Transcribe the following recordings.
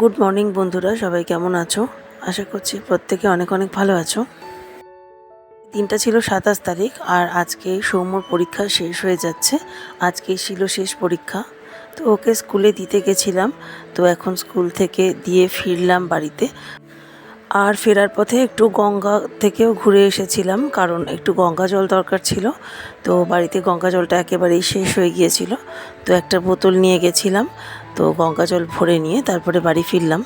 Good morning বন্ধুরা, সবাই কেমন আছো? আশা করছি প্রত্যেকে অনেক অনেক ভালো আছো। দিনটা ছিল সাতাশ তারিখ, আর আজকে সৌম্যর পরীক্ষা শেষ হয়ে যাচ্ছে। আজকে ছিল শেষ পরীক্ষা, তো ওকে স্কুলে দিতে গেছিলাম। তো এখন স্কুল থেকে দিয়ে ফিরলাম বাড়িতে। আর ফেরার পথে একটু গঙ্গা থেকেও ঘুরে এসেছিলাম, কারণ একটু গঙ্গা জল দরকার ছিল। তো বাড়িতে গঙ্গা জলটা একেবারেই শেষ হয়ে গিয়েছিল। তো একটা বোতল নিয়ে গেছিলাম। তো গঙ্গা জল ভরে নিয়ে তারপরে বাড়ি ফিরলাম।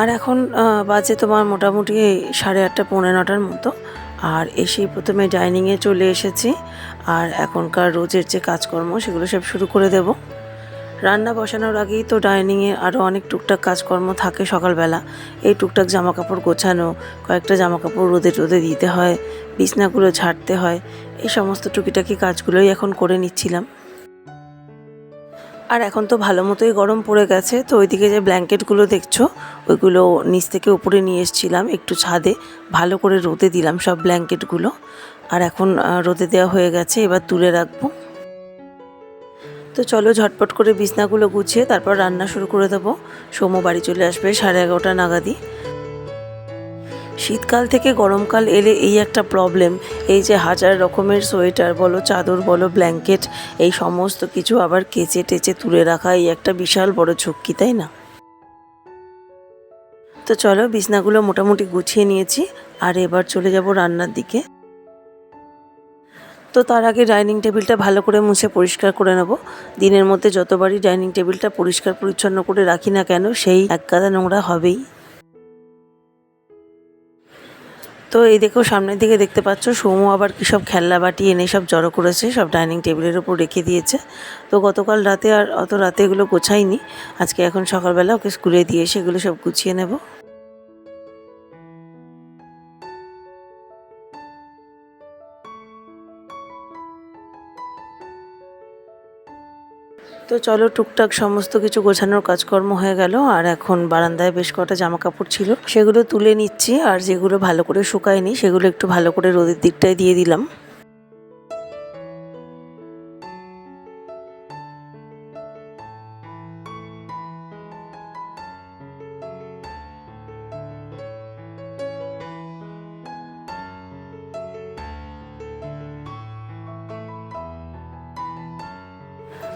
আর এখন বাজে তোমার মোটামুটি সাড়ে আটটা, পৌনে নটার মতো। আর এসেই প্রথমে ডাইনিংয়ে চলে এসেছি। আর এখনকার রোজের যে কাজকর্ম, সেগুলো সব শুরু করে দেব। রান্না বসানোর আগেই তো ডাইনিংয়ে আরও অনেক টুকটাক কাজকর্ম থাকে সকালবেলা। এই টুকটাক জামা কাপড় গোছানো, কয়েকটা জামা কাপড় রোদে রোদে দিতে হয়, বিছনাগুলো ঝাড়তে হয়, এই সমস্ত টুকিটাকি কাজগুলোই এখন করে নিচ্ছিলাম। আর এখন তো ভালো মতোই গরম পড়ে গেছে, তো ওইদিকে যে ব্ল্যাঙ্কেটগুলো দেখছ, ওইগুলো নিচ থেকে উপরে নিয়ে এসেছিলাম একটু ছাদে, ভালো করে রোদে দিলাম সব ব্ল্যাঙ্কেটগুলো। আর এখন রোদে দেওয়া হয়ে গেছে, এবার তুলে রাখব। তো চলো ঝটপট করে বিছনাগুলো গুছিয়ে তারপর রান্না শুরু করে দেবো। সোমো বাড়ি চলে আসবে সাড়ে এগারোটা নাগাদই। শীতকাল থেকে গরমকাল এলে এই একটা প্রবলেম এই যে হাজার রকমের সোয়েটার বলো, চাদর বলো ব্ল্যাঙ্কেট এই সমস্ত কিছু আবার কেচে টেচে তুলে রাখা, এই একটা বিশাল বড় ঝক্কি তাই না? তো চলো বিছনাগুলো মোটামুটি গুছিয়ে নিয়েছি, আর এবার চলে যাব রান্নার দিকে। তো তার আগে ডাইনিং টেবিলটা ভালো করে মুছে পরিষ্কার করে নেব। দিনের মধ্যে যতবারই ডাইনিং টেবিলটা পরিষ্কার পরিচ্ছন্ন করে রাখি না কেন, সেই এক গাদা নোংরা হবেই। তো এই দেখো, সামনের দিকে দেখতে পাচ্ছ সোমু আবার কি সব খেলনা বাটি এনে সব জড়ো করেছে, সব ডাইনিং টেবিলের ওপর রেখে দিয়েছে। তো গতকাল রাতে আর অত রাতে এগুলো গোছাইনি আজকে এখন সকালবেলা ওকে স্কুলে দিয়ে এসে এগুলো সব গুছিয়ে নেব। তো চলো টুকটাক সমস্ত কিছু গোছানোর কাজকর্ম হয়ে গেল, আর এখন বারান্দায় বেশ কটা জামা কাপড় ছিল। সেগুলো তুলে নিচ্ছি, আর যেগুলো ভালো করে শুকায়নি, সেগুলো একটু ভালো করে রোদের দিকটায় দিয়ে দিলাম।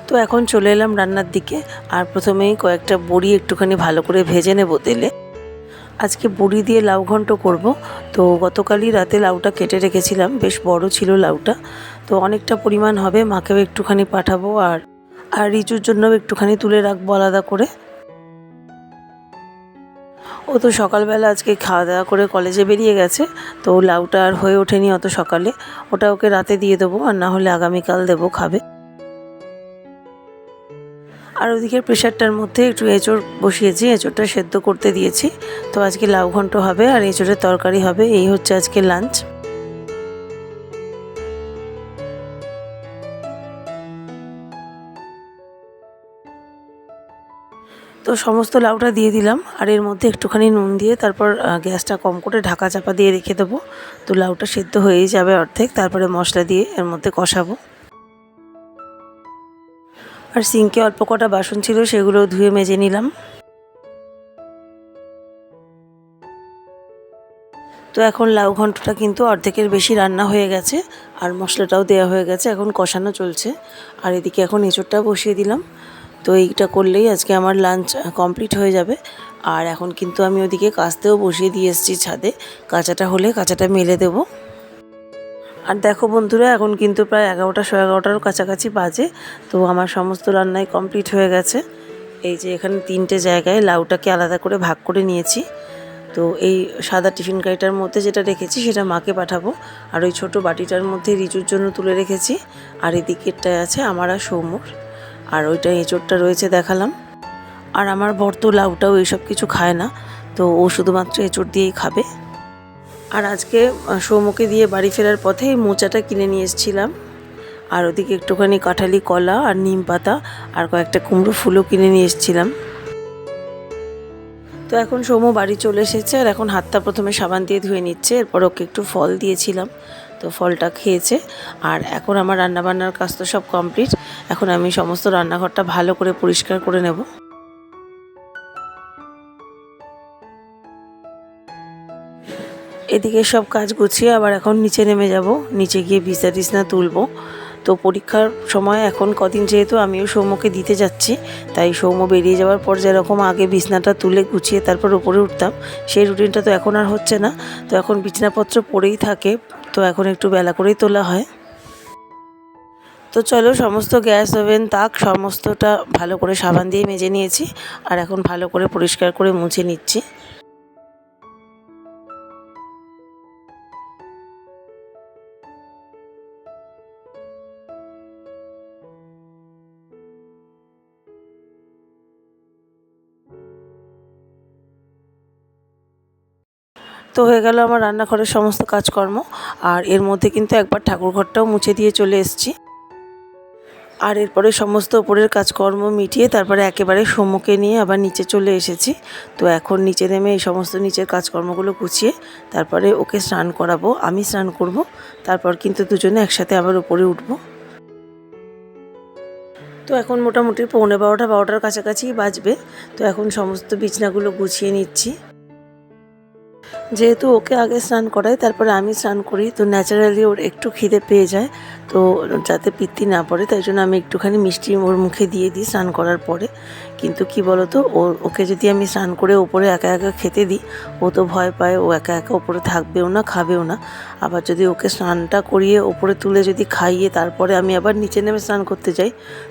তো এখন চলে এলাম রান্নার দিকে। আর প্রথমেই কয়েকটা বড়ি একটুখানি ভালো করে ভেজে নেব তেলে। আজকে বড়ি দিয়ে লাউ ঘন্ট করব। তো গতকালই রাতে লাউটা কেটে রেখেছিলাম। বেশ বড় ছিল লাউটা। তো অনেকটা পরিমাণ হবে, মাকেও একটুখানি পাঠাবো আর আর রিচুর জন্যও একটুখানি তুলে রাখব আলাদা করে। ও তো সকালবেলা আজকে খাওয়া দাওয়া করে কলেজে বেরিয়ে গেছে। তো লাউটা আর হয়ে ওঠেনি অত সকালে। ওটা ওকে রাতে দিয়ে দেবো আর না হলে আগামীকাল দেবো খাবে। আর ওদিকের প্রেশারটার মধ্যে একটু এঁচড় বসিয়েছি, এঁচড়টা সেদ্ধ করতে দিয়েছি। তো আজকে লাউ ঘন্ট হবে আর এঁচড়ের তরকারি হবে। এই হচ্ছে আজকে লাঞ্চ। তো সমস্ত লাউটা দিয়ে দিলাম। আর এর মধ্যে একটুখানি নুন দিয়ে তারপর গ্যাসটা কম করে ঢাকা চাপা দিয়ে রেখে দেবো। তো লাউটা সেদ্ধ হয়েই যাবে অর্ধেক। তারপরে মশলা দিয়ে এর মধ্যে কষাবো। আর সিঙ্কে অল্প কটা বাসন ছিল সেগুলো ধুয়ে মেজে নিলাম। তো এখন লাউ ঘন্টটা কিন্তু অর্ধেকের বেশি রান্না হয়ে গেছে, আর মশলাটাও দেওয়া হয়ে গেছে, এখন কষানো চলছে। আর এদিকে এখন এঁচোড়টা বসিয়ে দিলাম। তো এইটা করলেই আজকে আমার লাঞ্চ কমপ্লিট হয়ে যাবে। আর এখন কিন্তু আমি ওদিকে কাচতেও বসিয়ে দিয়ে এসেছি ছাদে। কাঁচাটা হলে কাঁচাটা মেলে দেবো। আর দেখো বন্ধুরা, এখন কিন্তু প্রায় এগারোটা, সাড়ে এগারোটার কাছাকাছি বাজে, তো আমার সমস্ত রান্নাই কমপ্লিট হয়ে গেছে। এই যে এখানে তিনটে জায়গায় লাউটাকে আলাদা করে ভাগ করে নিয়েছি। তো এই সাদা টিফিন গাড়িটার মধ্যে যেটা রেখেছি, সেটা মাকে পাঠাবো। আর ওই ছোটো বাটিটার মধ্যে রিচুর জন্য তুলে রেখেছি। আর এদিকেরটায় আছে আমার আর সৌমুর। আর ওইটা এঁচোড়টা রয়েছে দেখালাম। আর আমার বর তো লাউটাও এইসব কিছু খায় না, তো ও শুধুমাত্র এঁচোড় দিয়েই খাবে। আর আজকে সৌমুকে দিয়ে বাড়ি ফেরার পথে এই মোচাটা কিনে নিয়ে এসেছিলাম। আর ওদিকে একটুখানি কাঁঠালি কলা আর নিম পাতা আর কয়েকটা কুমড়ো ফুলও কিনে নিয়ে এসেছিলাম। তো এখন সৌম্য বাড়ি চলে এসেছে আর এখন হাতটা প্রথমে সাবান দিয়ে ধুয়ে নিচ্ছে, এরপর ওকে একটু ফল দিয়েছিলাম। তো ফলটা খেয়েছে আর এখন আমার রান্নাবান্নার কাজ তো সব কমপ্লিট। এখন আমি সমস্ত রান্নাঘরটা ভালো করে পরিষ্কার করে নেব। এদিকে সব কাজ গুছিয়ে আবার এখন নিচে নেমে যাব। নিচে গিয়ে বিছনা টিসনা তুলবো। তো পরীক্ষার সময় এখন কদিন যেহেতু আমিও সৌম্যকে দিতে যাচ্ছি, তাই সৌম্য বেরিয়ে যাওয়ার পর যেরকম আগে বিছনাটা তুলে গুছিয়ে তারপর উপরে উঠতাম, সেই রুটিনটা তো এখন আর হচ্ছে না। তো এখন বিছনাপত্র পড়েই থাকে, তো এখন একটু বেলা করেই তোলা হয়। তো চলো সমস্ত গ্যাস, ওভেন, তাক সমস্তটা ভালো করে সাবান দিয়ে মেজে নিয়েছি, আর এখন ভালো করে পরিষ্কার করে মুছে নিচ্ছি। তো হয়ে গেল আমার রান্নাঘরের সমস্ত কাজকর্ম। আর এর মধ্যে কিন্তু একবার ঠাকুর ঘরটাও মুছে দিয়ে চলে এসেছি। আর এরপরে সমস্ত ওপরের কাজকর্ম মিটিয়ে তারপরে একেবারে সম্মুখে নিয়ে আবার নিচে চলে এসেছি। তো এখন নিচে নেমে এই সমস্ত নিচের কাজকর্মগুলো গুছিয়ে তারপরে ওকে স্নান করাবো, আমি স্নান করব। তারপর কিন্তু দুজনে একসাথে আবার উপরে উঠবো। তো এখন মোটামুটি পৌনে বারোটা, বারোটার কাছাকাছি বাজবে। তো এখন সমস্ত বিছনাগুলো গুছিয়ে নিচ্ছি। যেহেতু ওকে আগে স্নান করাই, তারপরে আমি স্নান করি, তো ন্যাচারালি ওর একটু খিদে পেয়ে যায়। তো যাতে পিত্তি না পড়ে, তাই জন্য আমি একটুখানি মিষ্টি ওর মুখে দিয়ে দিই স্নান করার পরে। কিন্তু কি বলতো, ও, ওকে যদি আমি স্নান করে ওপরে একা একা খেতে দিই, ও তো ভয় পায়, ও একা একা ওপরে থাকবেও না, খাবেও না। আবার যদি ওকে স্নানটা করিয়ে ওপরে তুলে যদি খাইয়ে তারপরে আমি আবার নিচে নেমে স্নান করতে যাই,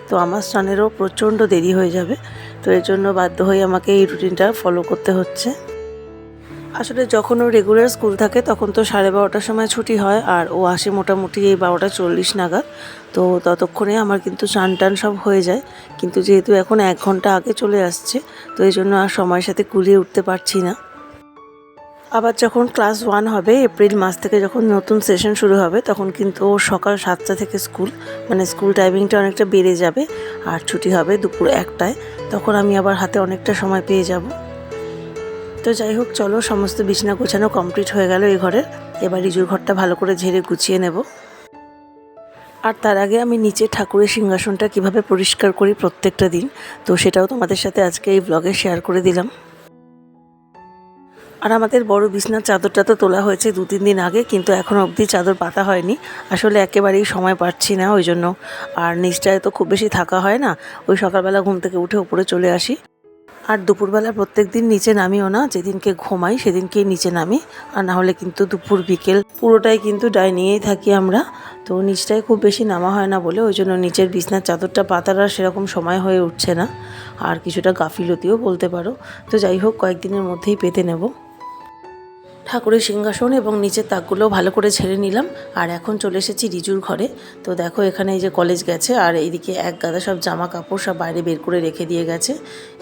তো আমার স্নানেরও প্রচণ্ড দেরি হয়ে যাবে। তো এর জন্য বাধ্য হয়ে আমাকে এই রুটিনটা ফলো করতে হচ্ছে। আসলে যখন ও রেগুলার স্কুল থাকে, তখন তো সাড়ে বারোটার সময় ছুটি হয় আর ও আসে মোটামুটি এই বারোটা চল্লিশ নাগাদ। তো ততক্ষণে আমার কিন্তু চান টান সব হয়ে যায়। কিন্তু যেহেতু এখন এক ঘণ্টা আগে চলে আসছে, তো এই জন্য আর সময়ের সাথে কুলিয়ে উঠতে পারছি না। আবার যখন ক্লাস ওয়ান হবে এপ্রিল মাস থেকে যখন নতুন সেশন শুরু হবে, তখন কিন্তু ও সকাল সাতটা থেকে স্কুল মানে স্কুল টাইমিংটা অনেকটা বেড়ে যাবে। আর ছুটি হবে দুপুর একটায়, তখন আমি আবার হাতে অনেকটা সময় পেয়ে যাব। তো যাই হোক, চলো, সমস্ত বিছনা গোছানো কমপ্লিট হয়ে গেল এই ঘরের এবার রিজুর ঘরটা ভালো করে ঝেড়ে গুছিয়ে নেব। আর তার আগে আমি নিচে ঠাকুরের সিংহাসনটা কীভাবে পরিষ্কার করি প্রত্যেকটা দিন, তো সেটাও তোমাদের সাথে আজকে এই ব্লগে শেয়ার করে দিলাম। আর আমাদের বড় বিছনার চাদরটা তো তোলা হয়েছে দু তিন দিন আগে, কিন্তু এখন অবধি চাদর পাতা হয়নি। আসলে একেবারেই সময় পাচ্ছি না ওই জন্য। আর নিচটায় তো খুব বেশি থাকা হয় না। ওই সকালবেলা ঘুম থেকে উঠে উপরে চলে আসি। আর দুপুরবেলা প্রত্যেক দিন নিচে নামিও না, যেদিনকে ঘুমাই সেদিনকে নিচে নামি। আর না হলে কিন্তু দুপুর, বিকেল পুরোটাই কিন্তু ডাইনিংয়েই থাকি আমরা। তো নিচটায় খুব বেশি নামা হয় না বলে, ওই জন্য নিচের বিছনার চাদরটা পাতার আর সেরকম সময় হয়ে উঠছে না। আর কিছুটা গাফিলতিও বলতে পারো। তো যাই হোক, কয়েকদিনের মধ্যেই পেতে নেব। ঠাকুরের সিংহাসন এবং নিচের তাকগুলো ভালো করে ছেড়ে নিলাম। আর এখন চলে এসেছি রিজুর ঘরে। তো দেখো, এখানে এই যে কলেজ গেছে, আর এইদিকে এক গাদা সব জামা কাপড় সব বাইরে বের করে রেখে দিয়ে গেছে।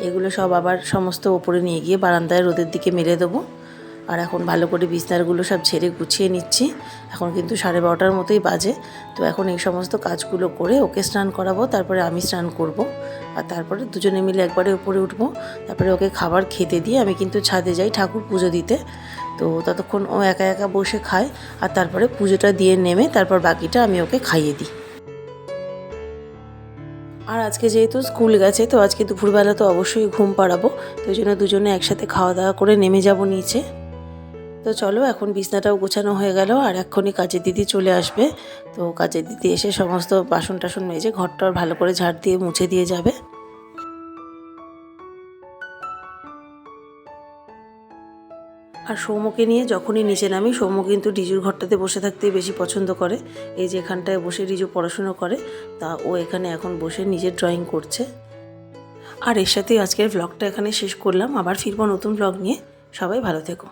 এগুলো সব আবার সমস্ত ওপরে নিয়ে গিয়ে বারান্দায় রোদের দিকে মেরে দেবো। আর এখন ভালো করে বিছনারগুলো সব ছেড়ে গুছিয়ে নিচ্ছি। এখন কিন্তু সাড়ে বারোটার মতোই বাজে। তো এখন এই সমস্ত কাজগুলো করে ওকে স্নান করাবো, তারপরে আমি স্নান করব। আর তারপরে দুজনে মিলে একবারে উপরে উঠবো। তারপরে ওকে খাবার খেতে দিয়ে আমি কিন্তু ছাদে যাই ঠাকুর পুজো দিতে। তো ততক্ষণ ও একা একা বসে খায় আর তারপরে পুজোটা দিয়ে নেমে তারপর বাকিটা আমি ওকে খাইয়ে দিই। আর আজকে যেহেতু স্কুল গেছে, তো আজকে দুপুরবেলা তো অবশ্যই ঘুম পাড়াবো, তো জন্য দুজনে একসাথে খাওয়া দাওয়া করে নেমে যাব নিচে। তো চলো, এখন বিছনাটাও গোছানো হয়ে গেল আর এক্ষুনি কাজের দিদি চলে আসবে। তো কাজের দিদি এসে সমস্ত বাসন টাসন মেজে ঘরটা ভালো করে ঝাড় দিয়ে মুছে দিয়ে যাবে। আর সৌমকে নিয়ে যখনই নিচে নামি সৌম কিন্তু রিজুর ঘরটাতে বসে থাকতেই বেশি পছন্দ করে। এই যে এখানটায় বসে রিজু পড়াশুনো করে, তা ও এখানে এখন বসে নিজের ড্রয়িং করছে। আর এর সাথেই আজকের ব্লগটা এখানে শেষ করলাম। আবার ফিরবো নতুন ব্লগ নিয়ে। সবাই ভালো থেকো।